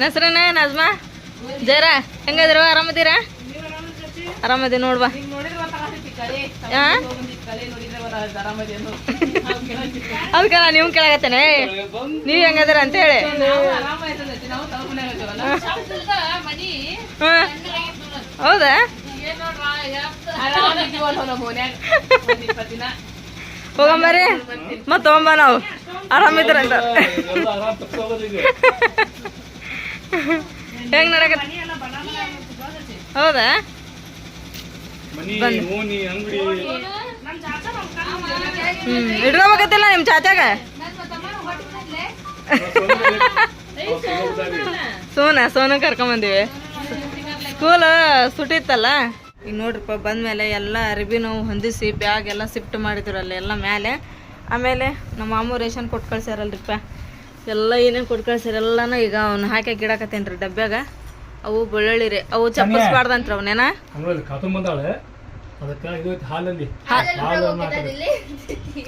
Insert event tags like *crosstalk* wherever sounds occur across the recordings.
ಹೆಸ್ರನ? ನಜ್ಮಾ? ಜರ ಹೆಂಗದಿರ? ಆರಾಮದಿರ? ಆರಾಮದಿ ನೋಡ್ವಾ ಆ? ಅದಕ್ಕೆ ನೀವು ಕೇಳಾಗತ್ತೇನೆ ನೀವ್ ಹೆಂಗದಿರ ಅಂತ ಹೇಳಿ. ಹೌದಾ? ಹೋಗಂಬರಿ ಮತ್ತೆ ತಗೊಂಬ ನಾವು. ಆರಾಮಿದ್ರಂತ *laughs* ಹೆಂಗ್ ನಡಕತ್ತ ಹೌದಾ? ಹ್ಮ್ ಇಟ್ಕೋಬೇಕತ್ತಿಲ್ಲ ನಿಮ್ ಚಾಚಾಗ? ಸೋನ ಸೋನ ಕರ್ಕೊಂಬಂದಿವಿ. ಸ್ಕೂಲ್ ಸುಟ್ಟಿತ್ತಲ್ಲ? ಈಗ ನೋಡ್ರಿಪ್ಪ ಬಂದ್ಮೇಲೆ ಎಲ್ಲ ಅರಿಬಿ ನಾವು ಹೊಂದಿಸಿ ಬ್ಯಾಗ್ ಎಲ್ಲ ಶಿಫ್ಟ್ ಮಾಡಿದ್ರಲ್ಲ ಎಲ್ಲ ಮೇಲೆ ಆಮೇಲೆ ನಮ್ಮ ಮಾಮೂ ರೇಷನ್ ಕೊಟ್ಟು ಕಳ್ಸ್ಯಾರಲ್ರಿಪ್ಪ. ಎಲ್ಲ ಏನೇನು ಕೊಟ್ಟು ಕಳ್ಸಿರಿ ಎಲ್ಲಾನು ಈಗ ಅವ್ನು ಹಾಕಿ ಗಿಡಕತ್ತೇನ್ರಿ ರೀ ಡಬ್ಬ್ಯಾಗ ಅವು ಬೆಳ್ಳುಳ್ಳಿ ರೀ. ಅವು ಚಪ್ಪಸ್ಬಾರ್ದಂತ್ರಿ ಅವನೇನ?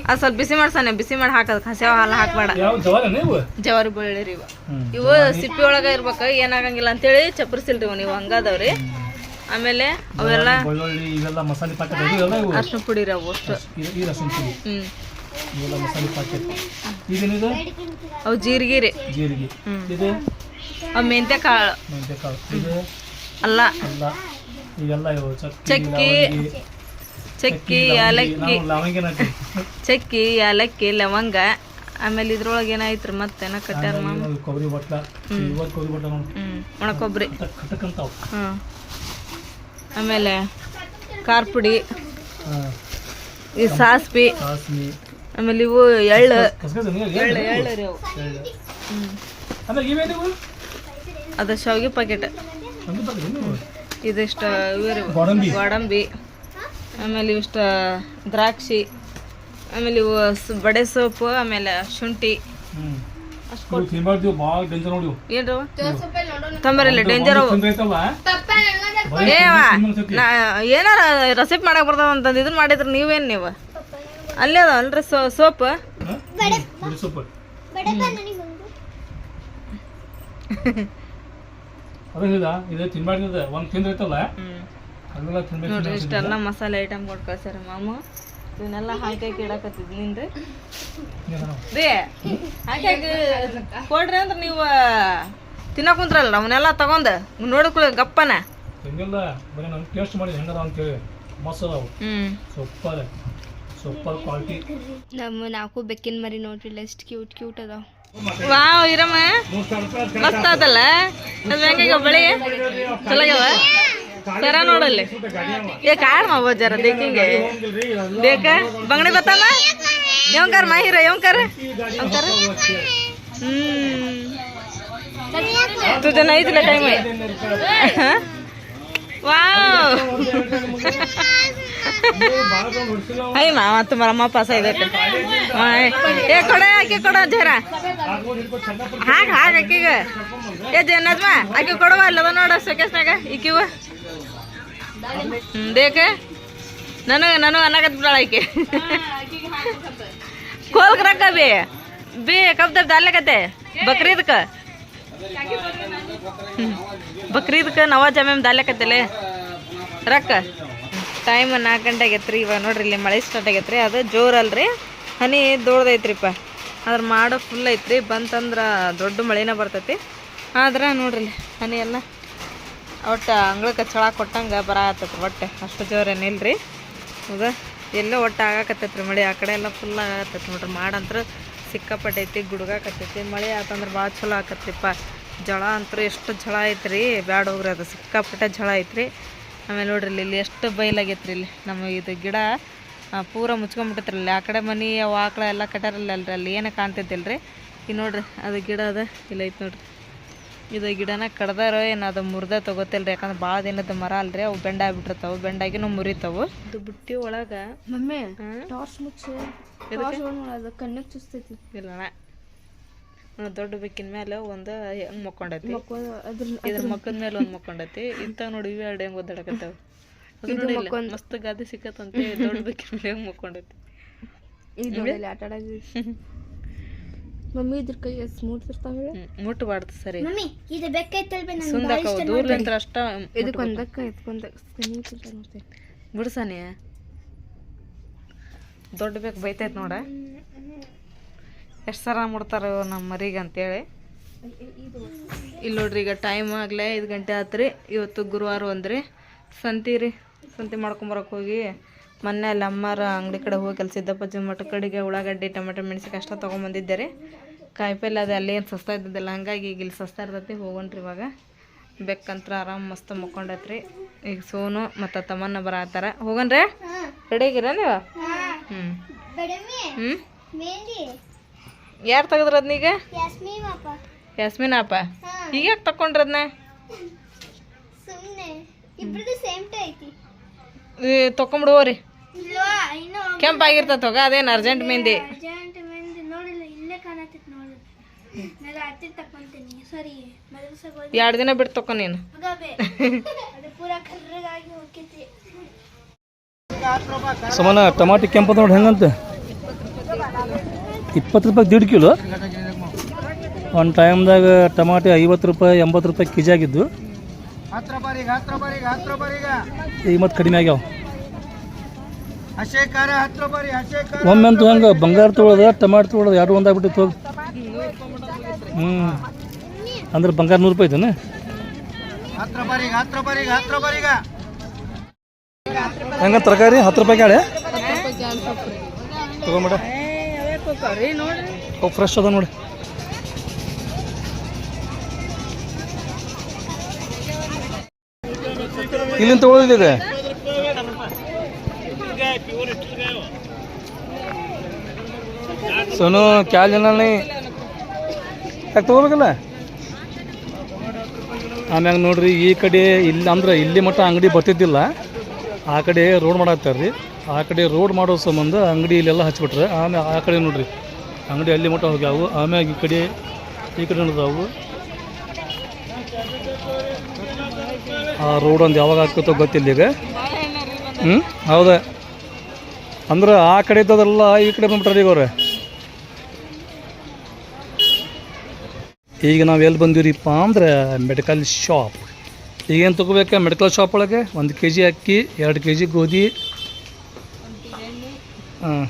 ಅದು ಸ್ವಲ್ಪ ಬಿಸಿ ಮಾಡ್ಸಾನೆ ಬಿಸಿ ಮಾಡಿ ಹಾಕದ್. ಹಸಿವ ಹಾಲು ಹಾಕ್ಬೇಡ. ಬೆಳ್ಳಿ ಜವಾರಿ ಬೆಳ್ಳುಳ್ಳಿ ರೀ ಇವ. ಇವು ಸಿಪ್ಪಿ ಒಳಗ ಇರ್ಬೇಕು ಏನಾಗಂಗಿಲ್ಲ ಅಂತೇಳಿ ಚಪ್ಪರ್ಸಿಲ್ರಿ ಇವು. ನೀವು ಹಂಗದವ್ರಿ. ಆಮೇಲೆ ಅವೆಲ್ಲ ಅರ್ಶಿನ ಪುಡಿ ರೀ ಅವು ಅಷ್ಟು. ಹ್ಮ್. ಮಸಾಲೆ ಇದೇನಿದು? ಅವು ಜೀರಿಗೆ. ರೀ ಜೀರಿಗೆ ಇದು? ಅವು ಮೆಂತ್ಯ ಕಾಳು ಇದು? ಅಲ್ಲ. ಅಲ್ಲ. ಇವೆಲ್ಲ ಇವು ಚಕ್ಕಿ ಏಲಕ್ಕಿ. ನಾವು ಲವಂಗಿನ ಚಕ್ಕಿ ಏಲಕ್ಕಿ ಲವಂಗ. ಆಮೇಲೆ ಇದ್ರೊಳಗೆ ಏನಾಯ್ತು ಮತ್ತೇನ ಏನ ಮಾಮ? ಆಮೇಲೆ ಕೊಬ್ಬರಿ ಬಟ್ಲ. ಇವತ್ತು ಕೊಬ್ಬರಿ ಬಟ್ಲ ನೋಡಿ. ಹ್ಮ್. ಒಣ ಕೊಬ್ಬರಿ. ಆಮೇಲೆ ಖಾರ ಪುಡಿ. ಈ ಸಾಸ್ವಿ. ಸಾಸ್ವಿ. ಆಮೇಲೆ ಇವು ಎಳ್ಳು. ಎಳ್ಳು? ಎಳ್ಳು ರೀ ಅವು. ಅದು ಶಾವಿಗೆ ಪಾಕೆಟ್. ಇದಿಷ್ಟ ಗೋಡಂಬಿ. ಆಮೇಲೆ ಇವಿಷ್ಟ ದ್ರಾಕ್ಷಿ. ಆಮೇಲೆ ಇವು ಬಡೆ ಸೋಪು ಆಮೇಲೆ ಶುಂಠಿ. ತಂಬರಿಲ್ಲ ಡೇಂಜರ್ ಅವು? ಏನಾರ ರೆಸಿಪಿ ಮಾಡಕ್ ಬರ್ತದ ಅಂತಂದು ಇದನ್ನ ಮಾಡಿದ್ರೆ ನೀವೇನು ನೀವು? ಅಲ್ಲೇ ಅದ ಅಲ್ರಿ ಸೋ ಸೋಪ್? ಸೊಪ್ಪು ನೋಡ್ರಿ ಇಷ್ಟೆಲ್ಲ ಮಸಾಲೆ ಐಟಮ್ ಕೊಟ್ಟು ಕಳ್ಸ್ಯಾರ ಮಾಮು. ಇವನ್ನೆಲ್ಲ ಹಾಕಿ ಇಡಕತ್ತಿದ್ ನಿಂದು ಬೇ ಹಾಕಿ ಕೊಡ್ರಿ ಅಂದ್ರೆ ನೀವು ತಿನ್ನಕ್ ಕುಂತ್ರಲ್ಲ ಅವನ್ನೆಲ್ಲ ತಗೊಂಡ್ ನೋಡಿಕೊಳ್ಳಿ ಗಪ್ಪನ. ಬರೀ ನಾನು ಟೇಸ್ಟ್ ಮಾಡಿ ಹೆಂಗದ ಅಂತೇಳಿ. ಮಸ್ತ್ ಅದಾವು. ಹ್ಮ್. Super quality. ನಮ್ಮ ನಾಲ್ಕು ಬೆಕ್ಕಿನ ಮರಿ ನೋಡ್ರಿ ಎಷ್ಟು ಕ್ಯೂಟ್ ಕ್ಯೂಟ್ ಅದಾವ. ವಾವ್ ಇರಮ್ಮ ಮಸ್ತ್ ಅದಲ್ಲ? ಅದು ಹೆಂಗ ಬಳಿ? ಚಲಗವ ಸರ ನೋಡಲ್ಲಿ. ಏ ಕಾರ್ ಮಾವ ಜರ ದೇಕಿಂಗೆ ದೇಕ? ಬಂಗಡಿ ಬತ್ತಮ್ಮ? ಯೋಂಕಾರ ಮಾಹಿರ ಯೋಂಕಾರ. ಯೋಂಕಾರ? ಹ್ಮ್. ತುಜ ನೈತಿಲ್ಲ ಟೈಮ್ ವಾವ್. ಅಯ್ಯ ಮಾವ, ತುಂಬ ಅಮ್ಮ ಪಾಸ ಏ, ಕೊಡ, ಆಕೆ ಕೊಡ, ಜೇರ. ಹಾಗ ಹಾಗ, ಆಕಿಗ. ಏ ಜೇನದ್ಮ ಆಕೆ ಕೊಡುವ ಅಲ್ಲದ ನೋಡ ಸೊಕೇಸ್ನಾಗ ಈಕಿವ ದೇಕ. ನನಗ, ನನಗೆ ಅನ್ನಕತ್ ಬಿಡಾಳ ಆಕೆ ಕೋಲ್ಕ ರಕ್ಕ ಬಿ. ಬಿ ಕಬ್ದ ಅಲ್ಲಕತ್ತೆ ಬಕ್ರೀದ್ಕ. ಬಕ್ರೀದ್ಕ ನವಾಜ್ ಅಮ್ಯಾಮ್ ದಾಲ್ಯಕತ್ತಲೆ. ರಕ್ಕ. ಟೈಮ್ ನಾಲ್ಕು ಗಂಟೆ ಆಗೈತ್ರಿ ಇವಾಗ ನೋಡ್ರಿ ಇಲ್ಲಿ ಮಳೆ ಸ್ಟಾರ್ಟ್ ಆಗೈತ್ರಿ ಅದು ಜೋರಲ್ರಿ. ಹನಿ ದೊಡ್ಡದೈತ್ರಿಪ್ಪ. ಅದ್ರ ಮಾಡೋ ಫುಲ್ ಐತ್ರಿ. ಬಂತಂದ್ರೆ ದೊಡ್ಡ ಮಳೆನೇ ಬರ್ತೈತಿ. ಆದ್ರೆ ನೋಡ್ರಿ ಹನಿ ಎಲ್ಲ ಒಟ್ಟು ಅಂಗಳಕ್ಕೆ ಚಳ ಕೊಟ್ಟಂಗೆ ಬರತ್ತೈತ್ರಿ ಒಟ್ಟೆ. ಅಷ್ಟು ಜೋರೇನಿಲ್ರಿ ಹೌದಾ ಎಲ್ಲೋ ಒಟ್ಟು ಆಗಾಕತ್ತೈತ್ರಿ ಮಳೆ. ಆ ಕಡೆ ಎಲ್ಲ ಫುಲ್ ಆಗತ್ತೈತಿ ನೋಡ್ರಿ. ಮಾಡಂತ್ರ ಸಿಕ್ಕಾಪಟ್ಟೈತಿ, ಗುಡ್ಗಾಕತ್ತೈತಿ. ಮಳೆ ಆತಂದ್ರೆ ಭಾಳ ಚಲೋ ಆಕತ್ರಿಪ್ಪ ಜಳ ಅಂತೂ ಎಷ್ಟು ಜಳ ಐತ್ರಿ. ಬ್ಯಾಡ ಹೋಗ್ರಿ ಅದು. ಸಿಕ್ಕಾಪಟ್ಟೆ ಜಳ ಐತ್ರಿ. ಆಮೇಲೆ ನೋಡ್ರಿ ಇಲ್ಲಿ ಇಲ್ಲಿ ಎಷ್ಟು ಬಯಲಾಗೈತ್ರಿ ಇಲ್ಲಿ. ನಮ್ಮ ಇದು ಗಿಡ ಪೂರ ಮುಚ್ಕೊಂಡ್ಬಿಟ್ಟೈತ್ರಿ ಇಲ್ಲಿ ಆ ಕಡೆ ಮನಿ ಅವು ಆಕಳ ಎಲ್ಲ ಕಟ್ಟಾರಲ್ಲ ಅಲ್ರಿ ಅಲ್ಲಿ ಏನು ಕಾಣ್ತೈತಿಲ್ರಿ ಈಗ ನೋಡ್ರಿ ಅದು ಗಿಡ ಅದ. ಇಲ್ಲ ಐತೆ ನೋಡ್ರಿ. ಇದು ಗಿಡನ ಕಡ್ದಾರ ಏನು ಅದು ಮುರಿದ ತಗೋತಿಲ್ರಿ. ಯಾಕಂದ್ರೆ ಭಾಳ ದಿನದ ಮರ ಅಲ್ರಿ ಅವು ಬೆಂಡ ಆಗ್ಬಿಟ್ಟಿರ್ತಾವೆ. ಬೆಂಡಾಗಿನೂ ಮುರಿತಾವು. ಇದು ಬುಟ್ಟಿ ಒಳಗೆ ಮಮ್ಮಿ ಟಾರ್ಚ್ ಮುಚ್ಚು ಕಣ್ಣಿಗೆ ಚುಸ್ತೈತಿ. ಇಲ್ಲಣ್ಣ. ದೊಡ್ಡ ಬೆಕ್ಕಿನ ಮೇಲೆ ಒಂದು ಹೆಂಗ್ ಮಕ್ಕೊಂಡೈತಿ? ಅದ್ರ ಇದ್ರ ಮಕ್ಕದ ಮೇಲೆ ಒಂದ್ ಮಕ್ಕೊಂಡೈತಿ. ಇಂತ ನೋಡಿ ಇವೆ ಎರಡು ಹೆಂಗ್ ಒದ್ದಾಡಕತ್ತಾವ? ಮಸ್ತ್ ಗಾದಿ ಸಿಕ್ಕತ್ತಂತೆ ದೊಡ್ಡ ಬೆಕ್ಕಿನ ಮೇಲೆ ಹೆಂಗ್ ಮಕ್ಕೊಂಡೈತಿ? ಇದು ಆಟ ಆಡೋದು. ಮಮ್ಮಿ ಇದ್ರ ಕೈ ಸ್ಮೂತ್ ಇರ್ತಾವ ಹೇಳಿ? ಮುಟ್ಬಾರ್ದು ಸರಿ. ಮಮ್ಮಿ ಇದು ಬೆಕ್ಕೈತಲ್ಬೆ ನನ್ ಸುಂದಕ ದೂರಲಿಂತ್ರ ಅಷ್ಟ ಇದಕ್ಕೆ ಒಂದಕ್ಕ ಇದಕ್ಕೊಂದ ಸ್ಕಿನ್ನಿಂಗ್ ಫಿಲ್ಟರ್ ಮತ್ತೆ ದೊಡ್ಡ ಬೇಕು ಬೈತೈತೆ ನೋಡ. ಎಷ್ಟು ಸರ ಮುಡ್ತಾರ ನಮ್ಮ ಮರಿಗೆ ಅಂತೇಳಿ. ಇಲ್ಲಿ ನೋಡ್ರಿ ಈಗ ಟೈಮ್ ಆಗಲೇ ಐದು ಗಂಟೆ ಆತ್ರಿ. ಇವತ್ತು ಗುರುವಾರ ಒಂದ್ರಿ. ಸಂತಿ ರೀ ಸಂತಿ ಮಾಡ್ಕೊಂಬರಕ್ಕೆ ಹೋಗಿ. ಮೊನ್ನೆ ಅಲ್ಲಿ ಅಮ್ಮಾರ ಅಂಗಡಿ ಕಡೆ ಹೋಗಿ ಕಲ್ಸಿದ್ದಪ್ಪ ಮಠ ಕಡೆಗೆ ಉಳ್ಳಾಗಡ್ಡಿ ಟೊಮೆಟೊ ಮೆಣಸಿಗೆ ಅಷ್ಟ ತೊಗೊಂಬಂದಿದ್ದೆ ರೀ. ಕಾಯಿಪಲ್ಲೆ ಅದು ಅಲ್ಲಿ ಏನು ಸಸ್ತಾ ಇದ್ದಿದ್ದಿಲ್ಲ ಹಂಗಾಗಿ ಈಗ ಇಲ್ಲಿ ಸಸ್ತಾ ಇರ್ತೈತಿ ಹೋಗೋಣ್ರಿ ಇವಾಗ. ಬೆಕ್ಕಂತ್ರ ಆರಾಮ್ ಮಸ್ತ್ ಮಕ್ಕೊಂಡೈತ್ರಿ. ಈಗ ಸೋನು ಮತ್ತು ತಮ್ಮನ್ನ ಬರತ್ತಾರ ಹೋಗನ್ರಿ ರೆಡಿ ಆಗಿರ ನೀವು? ಹ್ಞೂ ಹ್ಞೂ ಯಾರು ತೆಗೆದ್ರ ಅದನ್ನೀಗ ಯಾಸ್ಮಿನ್ ಅಪ್ಪ. ಈಗ ಯಾಕೆ ತಕೊಂಡ್ರಿ ಅದನ್ನ ತಕೊಂಬಿಡುವರಿ ಕೆಂಪಾಗಿರ್ತದ ಹೋಗ ಅದೇನು ಅರ್ಜೆಂಟ್ ಮೆಹಂದಿ ಎರಡು ದಿನ ಬಿಟ್ಟು ತಕೊ ನೀನು. ಸಮಾನ ಟಮಾಟಿ ಕೆಂಪದ ನೋಡಿ ಹೆಂಗಂತ? ಇಪ್ಪತ್ತು ರೂಪಾಯಿ ದೀಡ್ ಕಿಲೋ ಒಂದು ಟೈಮ್ದಾಗ ಟಮಾಟಿ ಐವತ್ತು ರೂಪಾಯಿ ಎಂಬತ್ತು ರೂಪಾಯಿ ಕೆ ಜಿ ಆಗಿದ್ದು ಈಗ. ಮತ್ತೆ ಕಡಿಮೆ ಆಗ್ಯಾವ. ಒಮ್ಮೆ ಅಂತೂ ಹಂಗೆ ಬಂಗಾರ ತೊಗೊಳೋದು ಟಮಾಟ ತೊಗೊಳೋದು ಎರಡು ಒಂದಾಗ್ಬಿಟ್ಟಿತ್ತು ಹೋಗಿ. ಹ್ಞೂ ಅಂದ್ರೆ ಬಂಗಾರ ನೂರು ರೂಪಾಯಿ ಇದನ್ನ ಹಂಗ ತರಕಾರಿ ಹತ್ತು ರೂಪಾಯಿ ಕಾಳೆ ತಗೊಂಬೇಡ ಅವು ಫ್ರೆಶ್ ಅದ ನೋಡಿ ಇಲ್ಲಿಂದ ತಗೊಳ್ಳೋದಿದೆ ಸೋನು ಕ್ಯಾಲ್ ಜನ ಯಾಕೆ ತಗೋಬೇಕಲ್ಲ? ಆಮ್ಯಾಗ ನೋಡ್ರಿ, ಈ ಕಡೆ ಇಲ್ಲಿ, ಅಂದ್ರೆ ಇಲ್ಲಿ ಮಟ್ಟ ಅಂಗಡಿ ಬರ್ತಿದ್ದಿಲ್ಲ. ಆ ಕಡೆ ರೋಡ್ ಮಾಡಾಕ್ತಾರೆ ರೀ ಆ ಕಡೆ ರೋಡ್ ಮಾಡೋ ಸಂಬಂಧ ಅಂಗಡಿ ಇಲ್ಲೆಲ್ಲ ಹಚ್ಬಿಟ್ರೆ ಆಮೇಲೆ ಆ ಕಡೆ ನೋಡ್ರಿ, ಅಂಗಡಿ ಅಲ್ಲಿ ಮಟ್ಟ ಹೋಗ್ಯಾವು ಆಮ್ಯಾಗ ಈ ಕಡೆ ಈ ಕಡೆ ನಡೆದಾವು. ಆ ರೋಡ್ ಒಂದು ಯಾವಾಗ ಹಾಕುತ್ತೋ ಗೊತ್ತಿಲ್ಲ ಈಗ. ಹ್ಞೂ ಹೌದಾ. ಅಂದ್ರೆ ಆ ಕಡೆ ಇದ್ದದೆಲ್ಲ ಈ ಕಡೆ ಬಂದ್ಬಿಟ್ರೆ ಈಗ ಅವ್ರೆ. ಈಗ ನಾವು ಎಲ್ಲಿ ಬಂದಿವ್ರಿಪ್ಪ ಅಂದ್ರೆ ಮೆಡಿಕಲ್ ಶಾಪ್ ಈಗೇನು ತೊಗೋಬೇಕಾ? ಮೆಡಿಕಲ್ ಶಾಪ್ ಒಳಗೆ ಒಂದು ಕೆ ಜಿ ಅಕ್ಕಿ, ಎರಡು ಕೆ ಜಿ ಗೋಧಿ ಹಾಂ.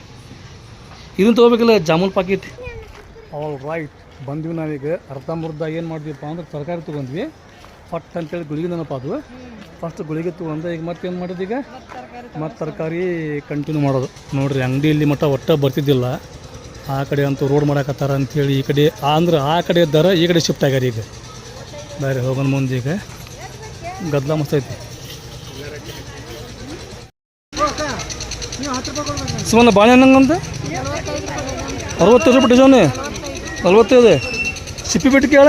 ಇದನ್ನು ತೊಗೋಬೇಕಲ್ಲ ಜಾಮೂನ್ ಪಾಕಿಟ್ ಆಲ್ ರೈಟ್ ಬಂದ್ವಿ ನಾವೀಗ. ಅರ್ಧಂಬರ್ಧ ಏನು ಮಾಡಿದ್ವಿಪ್ಪ ಅಂದ್ರೆ ತರಕಾರಿ ತೊಗೊಂಡ್ವಿ. ಫಟ್ ಅಂತೇಳಿ ಗುಳಿಗೆ ನೆನಪ ಅದು. ಫಸ್ಟ್ ಗುಳಿಗೆ ತೊಗೊಂಡು ಈಗ ಮತ್ತೆ ಏನು ಮಾಡೋದು ಈಗ? ಮತ್ತು ತರಕಾರಿ ಕಂಟಿನ್ಯೂ ಮಾಡೋದು. ನೋಡ್ರಿ ಅಂಗಡಿಯಲ್ಲಿ ಮಟ್ಟ ಒಟ್ಟ ಬರ್ತಿದ್ದಿಲ್ಲ. ಆ ಕಡೆ ಅಂತೂ ರೋಡ್ ಮಾಡಾಕತ್ತಾರ ಅಂಥೇಳಿ ಈ ಕಡೆ ಅಂದ್ರೆ ಆ ಕಡೆ ದರ ಈ ಕಡೆ ಶಿಫ್ಟ್ ಆಗ್ಯಾರ ಈಗ. ಬೇರೆ ಹೋಗೋಣ ಮುಂದೆ ಈಗ. ಗದ್ದಲ ಮಸ್ತ್ ಐತಿ ಬಾಳೆ ಹಣ್ಣು ಹಂಗಂತೆ ಅರವತ್ತೈದು ರೂಪಾಯಿ ಡಜನ್. ನಲ್ವತ್ತೈದು. ಸಿಪ್ಪಿ ಬಿಟ್ಟು ಕೇಳ.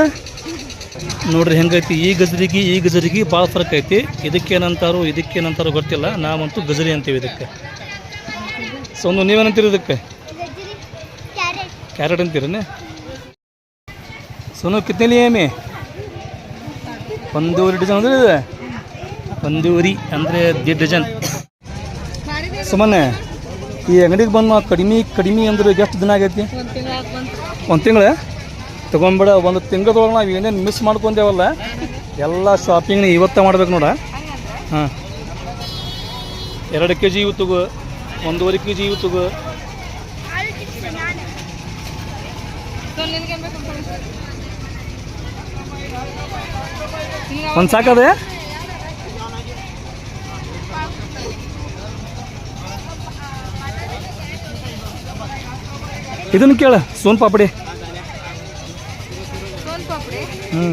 ನೋಡ್ರಿ ಹೆಂಗೈತಿ? ಈ ಗಜರಿಗೆ ಈ ಗಜರಿಗೆ ಭಾಳ ಫರಕ್ ಐತಿ. ಇದಕ್ಕೇನಂತಾರೋ ಇದಕ್ಕೇನಂತಾರೋ ಗೊತ್ತಿಲ್ಲ. ನಾವಂತೂ ಗಜರಿ ಅಂತೀವಿ ಇದಕ್ಕೆ. ಸೊ ಒಂದು ನೀವೇನಂತೀರಿ ಇದಕ್ಕೆ? ಕ್ಯಾರೆಟ್. ಕ್ಯಾರೆಟ್ ಸೊನು ಕಿತ್ತಲಿ ಏಮಿ? ಒಂದೂವರೆ ಡಜನ್ ಅಂದ್ರೆ ಇದೆ? ಒಂದೂವರೆ ಅಂದರೆ ದಿ ಡಜನ್. ಸುಮ್ಮನೆ ಈ ಅಂಗಡಿಗೆ ಬಂದು ನಾವು ಕಡಿಮೆ ಕಡಿಮೆ ಅಂದ್ರೆ ಎಷ್ಟು ದಿನ ಆಗೈತಿ? ಒಂದು ತಿಂಗಳು ತೊಗೊಂಬೇಡ ಒಂದು ತಿಂಗಳದೊಳಗೆ ನಾವು ಏನೇನು ಮಿಸ್ ಮಾಡ್ಕೊಂಡೇವಲ್ಲ ಎಲ್ಲ ಶಾಪಿಂಗ್ನ ಇವತ್ತೇ ಮಾಡ್ಬೇಕು ನೋಡ. ಹಾಂ. ಎರಡು ಕೆ ಜಿ ಇವು ತಗೋ ಒಂದೂವರೆ ಕೆ ಜಿ ಇವು ತಗೋ. ಒಂದು ಸಾಕದೆ ಇದನ್ನು ಕೇಳ ಸೋನ್ ಪಾಪಡಿ. ಹ್ಞೂ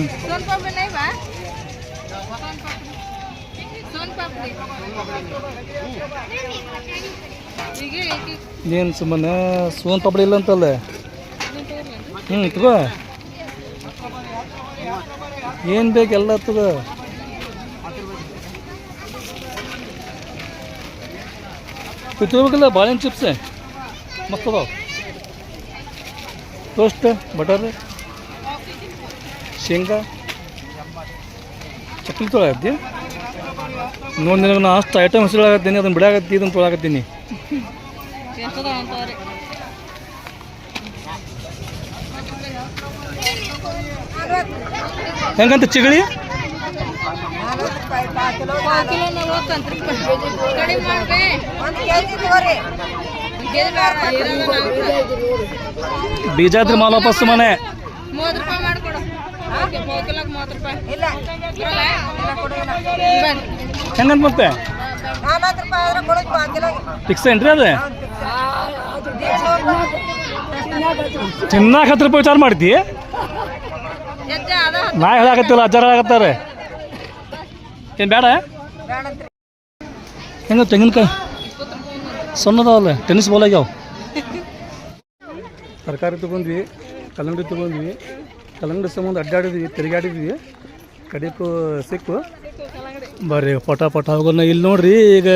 ಏನು ಸುಮ್ಮನೆ ಸೋನ್ ಪಾಪಡಿ ಇಲ್ಲ ಅಂತಲ್ಲ. ಹ್ಞೂ ತಗೋ. ಏನು ಬೇಕು ಎಲ್ಲ ತಗೋ. ತಗೋಬೇಕಲ್ಲ ಬಾಳೆಹಣ್ಣು ಚಿಪ್ಸ್ ಮಸ್ತ್ ಅದಾವ. ಟೋಸ್ಟ್ ಬಟರ್ ಶೇಂಗಾ ಚಕ್ಲಿ ತೊಳಗತ್ತಿ ನೋಡಿ ನಿನಗೆ ನಾ ಅಷ್ಟು ಐಟಮ್ ಹೆಸರಾಗತ್ತೀನಿ ಅದನ್ನು ಬಿಡಾಕತ್ತಿ ಇದನ್ನು ಅಂತವ್ರಿ ಹೆಂಗಂತ ಚಿಗಳಿ? ಮಾಡ್ಬೇ ಬೀಜಾದ್ರಿ ಮಾಲ್ ವಾಪಸ್ ಮನೆ. ಮೂವತ್ತು ರೂಪಾಯಿ ಮಾಡ್ಕೊಡು. ಓಕೆ ಬೋಕಿಲಾಗ ಮೂವತ್ತು ರೂಪಾಯಿ. ಇಲ್ಲ. ಹೆಂಗಂತ ಮತ್ತೆ? ಫಿಕ್ಸ್ ಏನ್ರಿ ಅದು? ತಿನ್ನಾಕ ಹತ್ತು ರೂಪಾಯಿ ವಿಚಾರ ಮಾಡ್ತಿ? ನಾ ಹೇಳಾಕತ್ತಿಲ್ಲ ಅಜ್ಜಾರ ಆಗತ್ತಾರೆ ಏನು ಬೇಡ? ಹೆಂಗ ತೆಂಗಿನಕಾಯಿ? ಸಣ್ಣದವಲ್ಲ ಟೆನ್ನಿಸ್ ಬಾಲ್ ಆಗ್ಯಾವ *laughs* ತರಕಾರಿ ತೊಗೊಂಡ್ವಿ ಕಲ್ಲಂಗಡಿ ತಗೊಂಡ್ವಿ ಕಲ್ಲಂಗಡಿ ಸಂಬಂಧ ಅಡ್ಡಾಡಿದ್ವಿ ತಿರುಗಾಡಿದ್ವಿ. ಕಡಿಕು ಸಿಕ್ಕು. ಬರ್ರಿ ಪಟ ಪಟ ಹೋಗೋಣ ಇಲ್ಲಿ ನೋಡ್ರಿ ಈಗ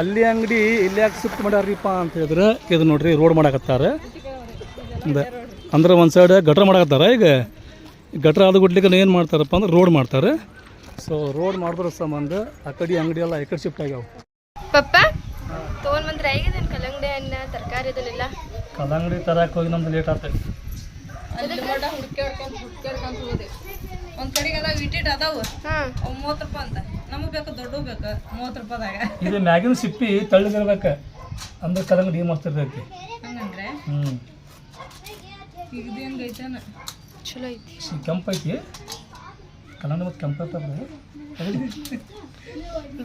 ಅಲ್ಲಿ ಅಂಗಡಿ ಇಲ್ಲಿ ಯಾಕೆ ಶಿಫ್ಟ್ ಮಾಡ್ಯಾರೀಪ ಅಂತ ಹೇಳಿದ್ರೆ ಇದು ನೋಡ್ರಿ ರೋಡ್ ಮಾಡಾಕತ್ತಾರೆ. ಅಂದ- ಅಂದ್ರೆ ಒಂದು ಸೈಡ್ ಗಟ್ರ ಮಾಡಾಕತ್ತಾರ ಈಗ. ಗಟ್ರ ಅದು ಗುಡ್ಲಿಕ್ಕೆ ಏನು ಮಾಡ್ತಾರಪ್ಪ ಅಂದ್ರೆ ರೋಡ್ ಮಾಡ್ತಾರೆ. ಸೊ ರೋಡ್ ಮಾಡಿದ್ರ ಸಂಬಂಧ ಆ ಕಡೆ ಅಂಗಡಿ ಎಲ್ಲ ಈ ಕಡೆ ಶಿಫ್ಟ್ ಆಗ್ಯಾವ. ಪಪ್ಪ ತೊಗೊಂಡ್ ಬಂದ್ರೆ ಕಲ್ಲಂಗಡಿ ಹಣ್ಣು ತರಕಾರಿ ಇದನ್ನೆಲ್ಲ ಕಲ್ಲಂಗಡಿ ತರಕ್ಕೆ ಹೋಗಿ ನಮ್ದು ಲೇಟ್ ಆಗ್ತದೆ ಅಲ್ಲಿ ಹೋದೆ. ಒಂದ್ ಕಡೆಗೆ ಅದಾವ ಇಟ್ಟಿಟ್ ಅದಾವ. ಹಾಂ. ಅವು ಮೂವತ್ತು ರೂಪಾಯಿ ಅಂತ. ನಮಗ್ ಬೇಕು ದೊಡ್ಡ ಬೇಕು ಮೂವತ್ತು ರೂಪಾಯಿದಾಗ. ಇದು ಮ್ಯಾಗಿನ ಸಿಪ್ಪಿ ತಳ್ಳಗಿರ್ಬೇಕು ಅಂದ್ರೆ ಕಲ್ಲಂಗಡಿ ಮಸ್ತ್ ಇರ್ತೈತಿ ಹಂಗಂದ್ರೆ ಹ್ಞೂ ಈಗ ಹೆಂಗ್ ಐತೇನ ಚಲೋ ಐತಿ. ಕೆಂಪು ಐತಿ ಕಲ್ಲಂಗಡಿ ಮತ್ತು ಕೆಂಪು ಇರ್ತದೆ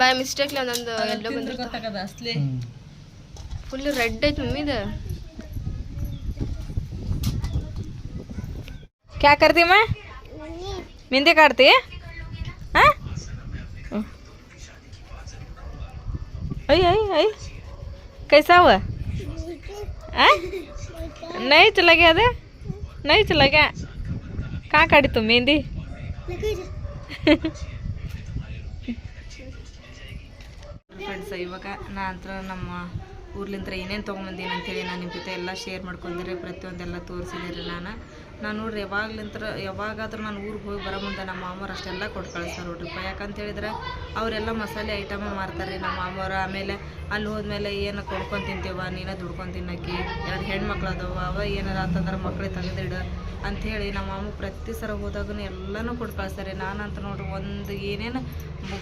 ಬೈ ಮಿಸ್ಟೇಕ್ಲಿ ಒಂದೊಂದು ಎಲ್ಲೋ ಬಂದಿರ್ತಾವ ಗೊತ್ತಾಗದ ಅಸ್ಲಿ ಹ್ಞೂ ಫುಲ್ ರೆಡ್ ಐತಿ ಮಮ್ಮಿ ಇದು क्या करती मैं मेहंदी काटती हाँ आई आई आई कैसा हुआ हाँ? नहीं चला गया अरे नहीं चला गया कहाँ काटी तुम मेहंदी ಫ್ರೆಂಡ್ಸ್ ಇವಾಗ ನಾ ಅಂತ ನಮ್ಮ ಊರ್ಲಿಂತ್ರ ಏನೇನು ತೊಗೊಂಬಂದೀನಿ ಅಂತೇಳಿ ನಾನು ನಿಮ್ಮ ಜೊತೆ ಎಲ್ಲ ಶೇರ್ ಮಾಡ್ಕೊಂಡಿರಿ ಪ್ರತಿಯೊಂದೆಲ್ಲ ತೋರಿಸಿದ್ದೀರಿ ನಾನು. ನಾನು ನೋಡ್ರಿ ಯಾವಾಗ್ಲಿಂತ್ರ ಯಾವಾಗಾದ್ರೂ ನಾನು ಊರಿಗೆ ಹೋಗಿ ಬರೋ ಮುಂದೆ ನಮ್ಮ ಮಾಮವ್ರು ಅಷ್ಟೆಲ್ಲ ಕೊಟ್ಟು ಕಳಿಸ್ತಾರೆ ನೋಡ್ರಿಪ್ಪ ಯಾಕಂತ ಹೇಳಿದ್ರೆ ಅವರೆಲ್ಲ ಮಸಾಲೆ ಐಟಮ ಮಾರ್ತಾರೆ ರೀ ನಮ್ಮ ಮಾಮವ್ರು. ಆಮೇಲೆ ಅಲ್ಲಿ ಹೋದ್ಮೇಲೆ ಏನು ಕೊಡ್ಕೊಂಡು ತಿಂತೀವ? ನೀನು ದುಡ್ಕೊಂಡು ತಿನ್ನಕ್ಕೆ. ಎರಡು ಹೆಣ್ಮಕ್ಳು ಅದಾವ? ಅವ ಏನಾರ ಅಂತಂದ್ರೆ ಮಕ್ಳಿಗೆ ತೆಗೆದಿಡು ಅಂಥೇಳಿ ನಮ್ಮ ಮಾಮ ಪ್ರತಿ ಸಲ ಹೋದಾಗೂ ಎಲ್ಲನೂ ಕೊಟ್ಟು ಕಳಿಸ್ತಾರೆ ನಾನಂತ ನೋಡ್ರಿ ಒಂದು ಏನೇನು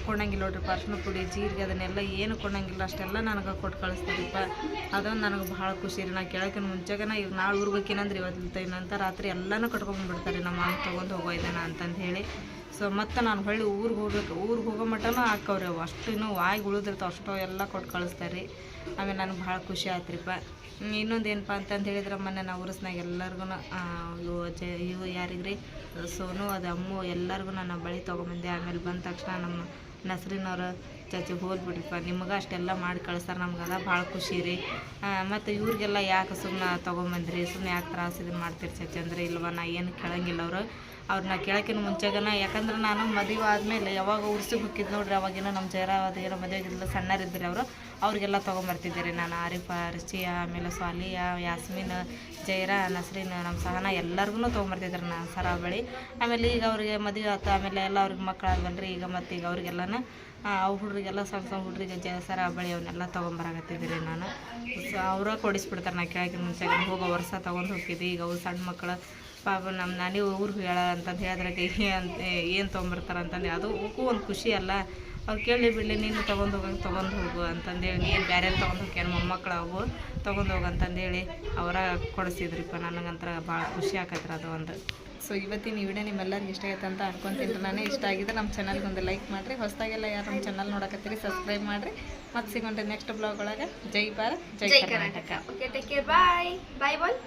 ಕೊಡಂಗಿಲ್ಲ ನೋಡ್ರಿ. ಅರ್ಶಿನ ಪುಡಿ, ಜೀರಿಗೆ ಅದನ್ನೆಲ್ಲ ಏನು ಕೊಡಂಗಿಲ್ಲ. ಅಷ್ಟೆಲ್ಲ ನನಗೆ ಕೊಟ್ಟು ಕಳಿಸ್ತಾರಪ್ಪ ಅದೊಂದು ನನಗೆ ಭಾಳ ಖುಷಿ ರೀ. ನಾ ಕೇಳೋಕ್ಕಿಂತ ಮುಂಚೆಗೆ ಈಗ ನಾಳೆ ಊರ್ಬೇಕೇನಂದ್ರೆ ಇವತ್ತು ಇನ್ನಂತ ರಾತ್ರಿ ಎಲ್ಲನೂ ಕಟ್ಕೊಂಡ್ಬಿಡ್ತಾರೆ ನಮ್ಮ ಮಾಮ ತೊಗೊಂಡು ಹೋಗೋ ಇದನ್ನ ಅಂತಂದು ಹೇಳಿ. ಸೊ ಮತ್ತೆ ನಾನು ಹೊಳ್ಳಿ ಊರಿಗೆ ಹೋಗ್ಬೇಕು. ಊರಿಗೆ ಹೋಗೋ ಮಟನೂ ಹಾಕವ್ರಿ ಅವು. ಅಷ್ಟು ಇನ್ನೂ ವಾಯಿ ಉಳಿದಿರ್ತಾವೆ, ಅಷ್ಟು ಎಲ್ಲ ಕೊಟ್ಟು ಕಳಿಸ್ತಾರೆ ರೀ. ಆಮೇಲೆ ನನಗೆ ಭಾಳ ಖುಷಿ ಆಯ್ತ್ರಿಪ್ಪ ಇನ್ನೊಂದು ಏನಪ್ಪ ಅಂತಂದು ಹೇಳಿದ್ರೆ ಮೊನ್ನೆ ನಾವು ಉರ್ಸ್ನಾಗ ಎಲ್ಲರಿಗೂ ಇವು ಜ, ಇವು ಯಾರಿಗ್ರಿ? ಸೋನು, ಅದು ಅಮ್ಮು ಎಲ್ಲರಿಗೂ ನಾನು ಬಳಿ ತೊಗೊಂಬಂದೆ. ಆಮೇಲೆ ಬಂದ ತಕ್ಷಣ ನಮ್ಮ ನಸ್ರಿನವ್ರು ಚಾಚಿ ಹೋಗ್ಬಿಡ್ರಿಪ್ಪ ನಿಮ್ಗೆ ಅಷ್ಟೆಲ್ಲ ಮಾಡಿ ಕಳಿಸ್ತಾರೆ, ನಮ್ಗೆ ಅದ ಭಾಳ ಖುಷಿ ರೀ. ಮತ್ತು ಇವ್ರಿಗೆಲ್ಲ ಯಾಕೆ ಸುಮ್ಮನೆ ತೊಗೊಂಬಂದ್ರಿ ಸುಮ್ಮನೆ ಯಾಕೆ ತ್ರಾಸು ಇದನ್ನು ಮಾಡ್ತೀರಿ ಚಾಚಿ ಅಂದರೆ ಇಲ್ವ, ನಾ ಏನು ಕೇಳಂಗಿಲ್ಲ ಅವರು. ಅವ್ರನ್ನ ಕೇಳೋಕ್ಕಿಂತ ಮುಂಚೆಗನ. ಯಾಕಂದ್ರೆ ನಾನು ಮದುವೆ ಆದಮೇಲೆ ಯಾವಾಗ ಉರ್ಸಿಗೆ ಹೋಗಿದ್ದು ನೋಡ್ರಿ, ಅವಾಗೇನೋ ನಮ್ಮ ಜಯರಾವದ ಏನೋ ಮದುವೆ ಆಗಿದ್ದಿಲ್ಲ ಸಣ್ಣರಿದ್ದರು ಅವರು. ಅವ್ರಿಗೆಲ್ಲ ತೊಗೊಂಬರ್ತಿದ್ದೆ ರೀ ನಾನು, ಆರಿಫ ರಿಚಿಯಾ ಆಮೇಲೆ ಸಾಲಿಯಾ ಯಾಸ್ಮಿನ್, ಜೈರಾ, ನಸ್ರಿನ್ ನಮ್ಮ ಸಹನ ಎಲ್ಲರಿಗೂ ತೊಗೊಂಬರ್ತಿದ್ರು ನಾನು ಸರ ಬಳಿ ಆಮೇಲೆ ಈಗ ಅವ್ರಿಗೆ ಮದುವೆ ಆಯ್ತು ಆಮೇಲೆ ಎಲ್ಲ ಅವ್ರಿಗೆ ಮಕ್ಕಳಾಗಲ್ರಿ ಈಗ ಮತ್ತು ಈಗ ಅವ್ರಿಗೆಲ್ಲನ ಅವು ಹುಡ್ರಿಗೆಲ್ಲ ಸಣ್ಣ ಸಣ್ಣ ಹುಡ್ರಿಗೆ ಜ ಸರ ಬಳಿ ಅವನ್ನೆಲ್ಲ ತೊಗೊಂಬರಾಗತ್ತಿದ್ದೀರಿ ನಾನು. ಸೊ, ಅವರ ಕೊಡಿಸ್ಬಿಡ್ತಾರೆ ನಾ ಕೆಳಗಿನ ಮುಂಚೆ ಹೋಗೋ ವರ್ಷ ತೊಗೊಂಡು ಹೋಗಿದ್ದೆ ಈಗ ಅವ್ರು ಸಣ್ಣ ಮಕ್ಕಳು ಪಾಪ ನಮ್ಮ ನಾನಿ ಊರಿಗೆ ಹೇಳ ಅಂತಂದು ಹೇಳಿದ್ರೆ ಅಂತ ಏನು ತೊಗೊಂಬರ್ತಾರೆ ಅಂತಂದು ಅದು ಅವಕ್ಕೂ ಒಂದು ಖುಷಿ ಅಲ್ಲ. ಅವ್ರು ಕೇಳಿ ಬಿಡಲಿ ನೀನು ತೊಗೊಂಡು ಹೋಗಂಗೆ ತೊಗೊಂಡು ಹೋಗು ಅಂತಂದೇಳಿ ನೀನು ಬೇರೆ ತೊಗೊಂಡು ಹೋಗ್ಯಾನ ಮೊಮ್ಮಕ್ಕಳು ಅವು ತೊಗೊಂಡು ಹೋಗು ಅಂತಂದೇಳಿ ಅವರ ಕೊಡಿಸಿದ್ರಿಪ್ಪ. ನನಗಂತರ ಭಾಳ ಖುಷಿ ಆಕೈತ್ರ ಅದು ಒಂದು. ಸೊ ಇವತ್ತಿನ ಈ ವಿಡಿಯೋ ನಿಮ್ಮೆಲ್ಲರಿಗೂ ಇಷ್ಟ ಆಯ್ತು ಅಂತ ಅನ್ಕೊಂತೀನಿ ನಾನು ಇಷ್ಟ ಆಗಿದೆ. ನಮ್ಮ ಚಾನಲ್ಗೆ ಒಂದು ಲೈಕ್ ಮಾಡಿರಿ. ಹೊಸದಾಗೆಲ್ಲ ಯಾರು ನಮ್ಮ ಚಾನಲ್ ನೋಡಕತ್ತೀರಿ ಸಬ್ಸ್ಕ್ರೈಬ್ ಮಾಡಿರಿ. ಮತ್ತೆ ಸಿಗೊಂಡ್ರೆ ನೆಕ್ಸ್ಟ್ ಬ್ಲಾಗ್ ಒಳಗೆ. ಜೈ ಭಾರತ್ ಜೈ Karnataka. Okay take care bye bye bye